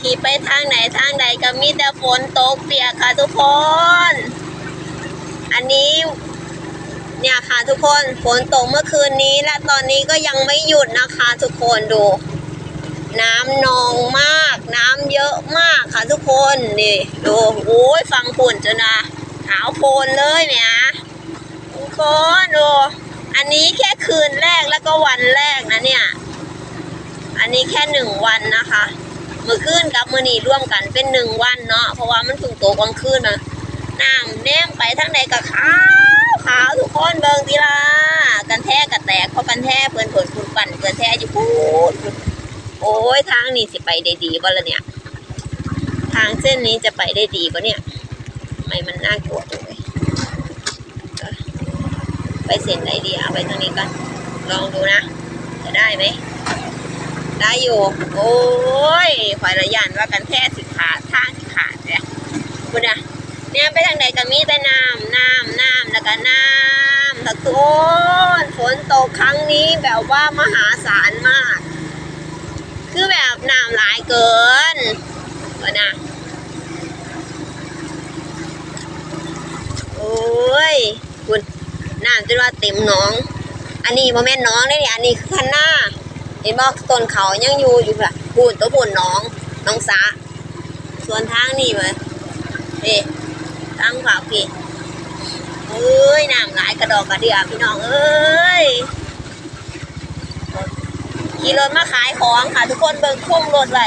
ขี่ไปทางไหนทางใดก็มีแต่ฝนตกเปียกค่ะทุกคน อันนี้ เนี่ยค่ะทุกคนฝนตกเมื่อคืนนี้ และตอนนี้ก็ยังไม่หยุดนะคะทุกคนดู น้ำนองมาก น้ำเยอะมากค่ะทุกคนนี่ดูโอ้ยฟังฝุ่นจนนะขาวโพลนเลยเนี่ยทุกคนดูอันนี้แค่คืนแรกแล้วก็วันแรกนะเนี่ย อันนี้แค่หนึ่งวันนะคะ มื่อคืนกับมื่อนีร่วมกันเป็นหนึ่งวันเนาะเพราะว่ามันเพิ่งโตกลางคืนนะน้ำแนมไปทั้งใดกับขาวขาวทุกคนเบิงทีละกันแท้กับแตกเพราะกันแท้เพื่อนผลคุณปั่นเพื่นแท้อยู่พูดโอ้ยทางนี้สิไปได้ดีบ่ละเนี่ย ทางเส้นนี้จะไปได้ดีบ่เนี่ยทำไมมันน่ากลัวจังเลยไปเส้นไหนดีเอาไปทางนี้ก่อนลองดูนะ จะได้ไหมได้อยู่ โอ้ ข่อยระยันว่ากันแท้สิขาดทางสิขาดเนี่ยบุญนะเนี่ยไปทางไหนก็มีแต่น้ำน้ำน้ำแล้วก็น้ำตะโกนฝนตกครั้งนี้แบบว่ามหาศาลมาก คือแบบน้ำหลายเกินวะนะโอ้ยคุณน้ำจนว่าเต็มหนอง อันนี้โมแม่นหน้องได้เนี่ยอันนี้คือคันหน้าเห็นบอกต้นเขายังอยู่อยู่ละปูนตัวปูนน้องน้องสาส่วนทางนี่เลยนี่ทางขวาพี่เอ้ยน้ำหลายกระดอกกระเดียพี่น้องเอ้ยขี่รถมาขายของค่ะ ทุกคนเบิ่งคุ้มรถไว้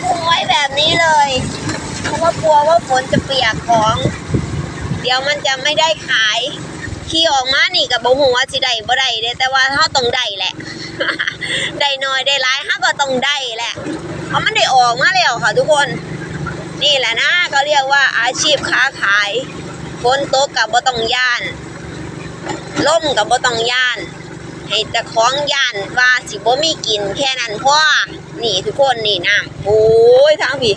คุ้มไว้แบบนี้เลยเพราะว่ากลัวว่าฝนจะเปียกของ เดี๋ยวมันจะไม่ได้ขาย ขี่ออกมานี่กับบ่ฮู้ว่าสิได้บ่ได้เด้แต่ว่าเฮาต้องได้แหละ ได้น้อยได้หลายเฮาก็ต้องได้แหละ เพราะมันได้ออกมาแล้วค่ะทุกคน นี่แหละนะเขาเรียกว่าอาชีพค้าขายฝนตกกับบ่ต้องย่านล่มกับบ่ต้องย่าน ให้แต่ของย่านว่าสิบ่มีกินแค่นั้นพ่อนี่ทุกคนนี่น้ำโอ้ยทางพี่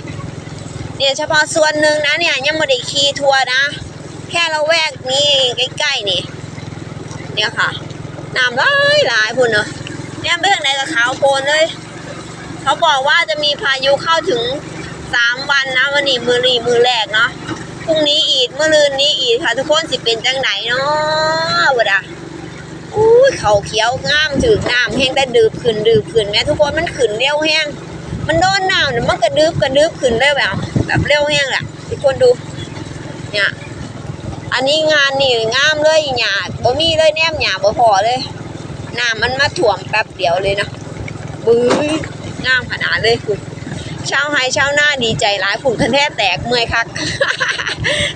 เนี่ยเฉพาะส่วนหนึ่งนะเนี่ยยังไม่ได้ขี่ทัวร์นะ แค่เราแวกนี้ใกล้ๆนี่ เนี่ยค่ะน้ำหลายหลายพุ่นเนอะเนี่ยไปทางไหนกับขาวโพนเลย เขาบอกว่าจะมีพายุเข้าถึงสามวันนะวันนี้มือรีมือแรกเนาะพรุ่งนี้อีกเมื่อลืนนี้อีกค่ะ ทุกคนสิเป็นจังไหนเนาะวะดะอุ้ยเขาเขียวงามถือน้ำแห้งได้ดืบขึ้นดืบขึ้นแม่ทุกคนมันขึ้นเร็วแห้งมันโดนน้ำเนี่ยมันกระดืบกระดืบขึ้นเลยแบบแบบเร็วแห้งแหละทุกคนดู เนี่ย อันนี้งานนี่งามเลยหยาบ่มีเลยแนมหยาบ่พอเลยน้ำมันมาถ่วมแป๊บเดียวเลยนะบื้องามขนาดเลยคุณชาวไฮชาวหน้าดีใจหลายฝุ่นกันแท้แตกเมื่อยคัก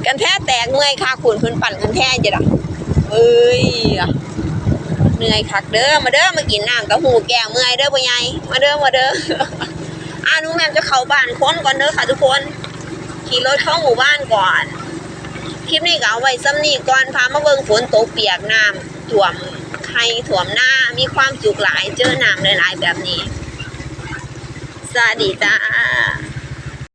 กันแท้แตกเมื่อยคักฝุ่นเพิ่นปั่นกันแท้จะดะเอ้ยเหนื่อยคักเด้อมาเด้อมากินน้ำเต้าหู้แก้เมื่อยเด้อพ่อใหญ่มาเด้อมาเด้ออานุแม่มจะเข้าบ้านค้นก่อนเด้อค่ะทุกคน ขี่รถเข้าหมู่บ้านก่อน คลิปนี้ก็เอาไว้ซ้ำนี่ก่อนพามาเบิ่งฝนตกเปียกน้ำถ่วมใครถ่วมหน้ามีความจุกหลายเจอน้ำหลายๆแบบนี้สวัสดีจ้า